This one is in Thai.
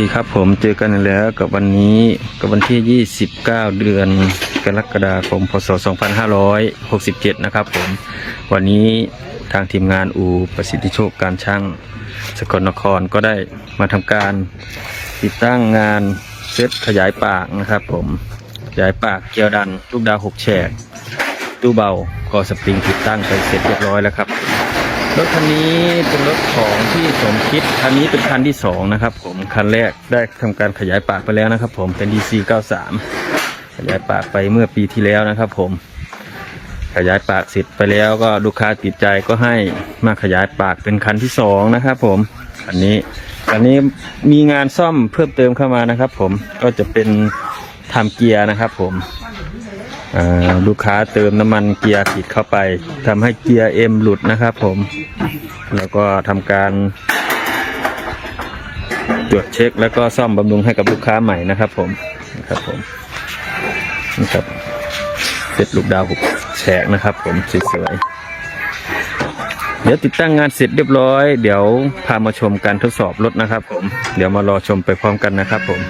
ดีครับผมเจอกันอีกแล้วกับวันนี้กับวันที่ 29 เดือนกรกฎาคมพศ 2567 นะครับผม วันนี้ทางทีมงานอูประสิทธิโชคการช่างสกลนครก็ได้มาทำการติดตั้งงานเซตขยายปากนะครับผม ขยายปากเกียวดันลูกดาวหกแฉกตู้เบาคอสปริงติดตั้งไปเสร็จเรียบร้อยแล้วครับ รถคันนี้เป็นรถของที่สมคิด คันนี้เป็นคันที่สองนะครับ ผม คันแรกได้ทำการขยายปากไปแล้วนะครับ ผม เป็น DC 93 ขยายปากไปเมื่อปีที่แล้วนะครับ ผม ขยายปากเสร็จไปแล้วก็ลูกค้าติดใจก็ให้มาขยายปากเป็นคันที่สองนะครับ ผม คันนี้ คันนี้มีงานซ่อมเพิ่มเติมเข้ามานะครับ ผม ก็จะเป็นทำเกียร์นะครับ ผม ลูกค้าเติมน้ำมันเกียร์ผิดเข้าไปทำให้เกียร์เอ็มหลุดนะครับผม แล้วก็ทำการตรวจเช็คแล้วก็ซ่อมบำรุงให้กับลูกค้าใหม่นะครับผมนะครับผมนี่ครับเสร็จลูกดาวหุบแฉกนะครับ ผมสวยๆเดี๋ยวติดตั้งงานเสร็จเรียบร้อย เดี๋ยวพามาชมการทดสอบรถนะครับ ผม เดี๋ยวมารอชมไปพร้อมกันนะครับ ผม